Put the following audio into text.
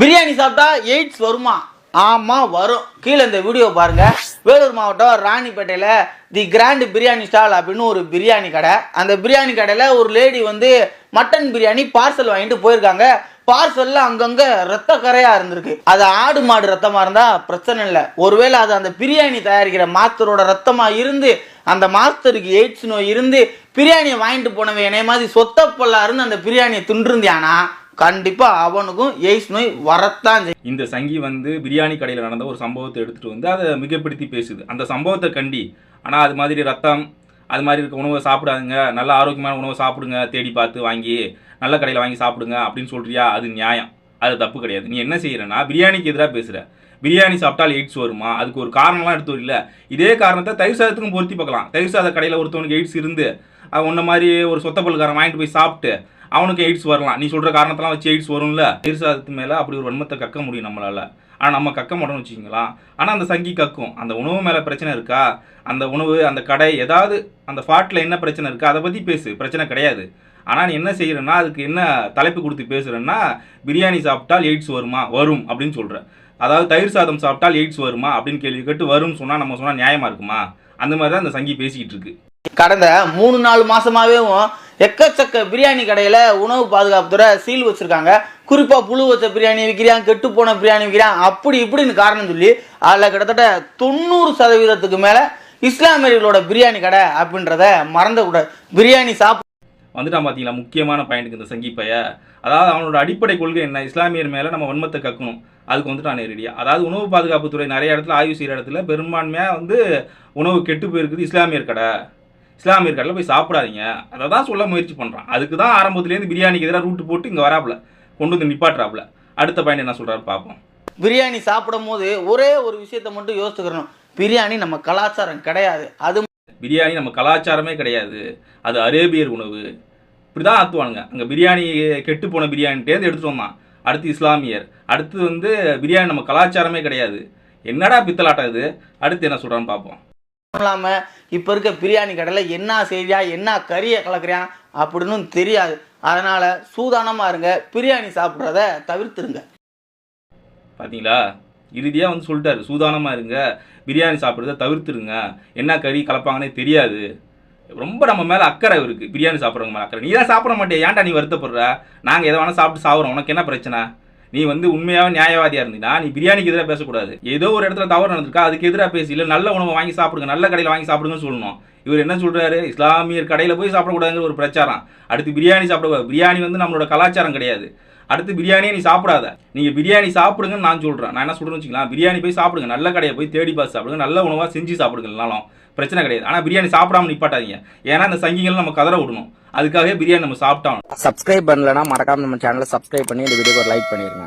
பிரியாணி சாப்பிட்டா எய்ட்ஸ் வருமா? ஆமாம் வரும். கீழே இந்த வீடியோ பாருங்க. வேலூர் மாவட்டம் ராணிப்பேட்டையில் தி கிராண்ட் பிரியாணி ஸ்டால் அப்படின்னு ஒரு பிரியாணி கடை. அந்த பிரியாணி கடையில் ஒரு லேடி வந்து மட்டன் பிரியாணி பார்சல் வாங்கிட்டு போயிருக்காங்க. பார்சல்ல அங்கங்க ரத்த கரையா இருந்திருக்கு. அது ஆடு மாடு ரத்தமா இருந்தா பிரச்சனை இல்லை. ஒருவேளை அது அந்த பிரியாணி தயாரிக்கிற மாஸ்டரோட ரத்தமா இருந்து அந்த மாஸ்டருக்கு எய்ட்ஸ் நோய் இருந்து பிரியாணியை வாங்கிட்டு போனவன் என்னைய மாதிரி சொத்த பொல்லா அந்த பிரியாணியை துண்டிருந்தியானா கண்டிப்பாக அவனுக்கும் எய்ஸ் நோய் வரத்தான் செய்யும். இந்த சங்கி வந்து பிரியாணி கடையில் நடந்த ஒரு சம்பவத்தை எடுத்துகிட்டு வந்து அதை மிகப்படுத்தி பேசுது. அந்த சம்பவத்தை கண்டி. ஆனால் அது மாதிரி ரத்தம் அது மாதிரி இருக்க உணவை சாப்பிடாதுங்க. நல்ல ஆரோக்கியமான உணவை சாப்பிடுங்க. தேடி பார்த்து வாங்கி நல்ல கடையில் வாங்கி சாப்பிடுங்க அப்படின்னு சொல்கிறியா அது நியாயம். அது தப்பு கிடையாது. நீ என்ன செய்கிறனா பிரியாணிக்கு எதிராக பேசுகிற பிரியாணி சாப்பிட்டால் எய்ட்ஸ் வருமா? அதுக்கு ஒரு காரணம்லாம் எடுத்து வரல இதே காரணத்தை தயிர் சாதத்துக்கும் பொருத்தி பார்க்கலாம். தயிர் சாத கடையில் ஒருத்தவனுக்கு எய்ட்ஸ் இருந்து அவன் உன்ன மாதிரி ஒரு சொத்த பல்காரன் வாங்கிட்டு போய் சாப்பிட்டு அவனுக்கு எய்ட்ஸ் வரலாம். நீ சொல்கிற காரணத்தெல்லாம் வச்சு எய்ட்ஸ் வரும்ல? தயிர் மேலே அப்படி ஒரு வன்மத்தை கக்க முடியும் நம்மளால். ஆனால் நம்ம கக்க மாட்டோம்னு வச்சுக்கிங்களா ஆனால் அந்த சங்கி கக்கும். அந்த உணவு மேலே பிரச்சனை இருக்கா? அந்த உணவு அந்த கடை ஏதாவது அந்த ஃபாட்டில் என்ன பிரச்சனை இருக்கா? அதை பற்றி பேசு. பிரச்சனை கிடையாது. ஆனால் நீ என்ன செய்கிறேன்னா அதுக்கு என்ன தலைப்பு கொடுத்து பேசுகிறேன்னா பிரியாணி சாப்பிட்டால் எய்ட்ஸ் வருமா? வரும் அப்படின்னு சொல்கிற அதாவது தயிர் சாதம் சாப்பிட்டால் எய்ட்ஸ் வருமா? அப்படின்னு கேள்வி கேட்டு வரும்னு சொன்னால் நம்ம சொன்னால் நியாயமாக இருக்குமா? அந்த மாதிரி தான் அந்த சங்கி பேசிக்கிட்டு இருக்கு. கடந்த மூணு நாலு மாதமாகவே எக்கச்சக்க பிரியாணி கடையில் உணவு பாதுகாப்புத்துறை சீல் வச்சுருக்காங்க. குறிப்பாக புழு வச்ச பிரியாணி விற்கிறான் கெட்டு போன பிரியாணி விற்கிறான் அப்படி இப்படின்னு காரணம் சொல்லி அதில் கிட்டத்தட்ட தொண்ணூறு சதவீதத்துக்கு மேலே இஸ்லாமியர்களோட பிரியாணி கடை அப்படின்றத கூட பிரியாணி சாப்பிட வந்துட்டான் பார்த்தீங்களா முக்கியமான பாயிண்ட்டுக்கு இந்த சங்கிப்பைய அதாவது அவனோட அடிப்படை கொள்கை என்ன? இஸ்லாமியர் மேலே நம்ம வன்மத்தை கக்கணும். அதுக்கு வந்துட்டான் நேரடியாக அதாவது உணவு பாதுகாப்புத்துறை நிறைய இடத்துல ஆய்வு செய்கிற இடத்துல பெரும்பான்மையாக வந்து உணவு கெட்டு போயிருக்குது இஸ்லாமியர் கடை. இஸ்லாமியர் கடையில் போய் சாப்பிடாதீங்க. அதை தான் சொல்ல முயற்சி பண்ணுறான் அதுக்கு தான் ஆரம்பத்துலேருந்து பிரியாணிக்கு எதிராக ரூட்டு போட்டு இங்கே வராப்புல. கொண்டு வந்து நிப்பாட்டுறாப்புல. அடுத்த பாயிண்ட் என்ன சொல்கிறாரு பார்ப்போம் பிரியாணி சாப்பிடும் போது ஒரே ஒரு விஷயத்த மட்டும் யோசிச்சுக்கிறணும் பிரியாணி நம்ம கலாச்சாரம் கிடையாது. அது பிரியாணி நம்ம கலாச்சாரமே கிடையாது. அது அரேபியர் உணவு. இப்படி தான் ஆத்துவானுங்க. அங்கே பிரியாணி கெட்டு போன பிரியாணிட்டேருந்து எடுத்துகிட்டு வந்தான். அடுத்து இஸ்லாமியர். அடுத்து வந்து பிரியாணி நம்ம கலாச்சாரமே கிடையாது. என்னடா பித்தலாட்டம் இது? அடுத்து என்ன சொல்கிறான்னு பார்ப்போம் இல்லாமல் இப்போ இருக்க பிரியாணி கடையில் என்ன செய்தியா என்ன கறியை கலக்குறியான் அப்படின்னு தெரியாது. அதனால் சூதானமாக இருங்க பிரியாணி சாப்பிட்றத தவிர்த்துருங்க. பார்த்தீங்களா இறுதியாக வந்து சொல்லிட்டாரு சூதானமாக இருங்க பிரியாணி சாப்பிட்றத தவிர்த்துருங்க. என்ன கறி கலப்பாங்கன்னே தெரியாது. ரொம்ப நம்ம மேலே அக்கறை இருக்குது பிரியாணி சாப்பிட்றவங்க மேலே அக்கறை. நீ தான் சாப்பிட மாட்டேன் ஏன்டா நீ வருத்தப்படுற? நாங்கள் எதை வேணால் சாப்பிட்டு சாப்பிட்றோம் உனக்கு என்ன பிரச்சனை? நீ வந்து உண்மையாக நியாயவாதியாக இருந்தீங்கன்னா நீ பிரியாணிக்கு எதிராக பேசக்கூடாது. ஏதோ ஒரு இடத்துல தவறு நடந்திருக்கா அதுக்கு எதிராக பேசி இல்லை நல்ல உணவை வாங்கி சாப்பிடுங்க நல்ல கடையில் வாங்கி சாப்பிடுங்கன்னு சொல்லணும். இவர் என்ன சொல்கிறாரு இஸ்லாமியர் கடையில் போய் சாப்பிடக்கூடாதுங்கிற ஒரு பிரச்சாரம். அடுத்து பிரியாணி சாப்பிடக்கூடாது. பிரியாணி வந்து நம்மளோட கலாச்சாரம் கிடையாது. அடுத்து பிரியாணியே நீ சாப்பிடாத. நீங்கள் பிரியாணி சாப்பிடுங்கன்னு நான் சொல்கிறேன் நான் என்ன சொல்கிறேன்னு வச்சுக்கலாம் பிரியாணி போய் சாப்பிடுங்க. நல்ல கடையை போய் தேடி பார்த்து சாப்பிடுங்க. நல்ல உணவாக செஞ்சு சாப்பிடுங்கனாலும் பிரச்சனை கிடையாது. ஆனால் பிரியாணி சாப்பிடாம நிப்பாட்டாதீங்க. ஏன்னா அந்த சங்கிகள் நம்ம கதற விடணும். அதுக்காகவே பிரியாணி நம்ம சாப்பிட்டோம் சப்ஸ்கிரைப் பண்ணலனா மறக்காம நம்ம சேனலை சப்ஸ்கிரைப் பண்ணி இந்த வீடியோக்கு ஒரு லைக் பண்ணிடுங்க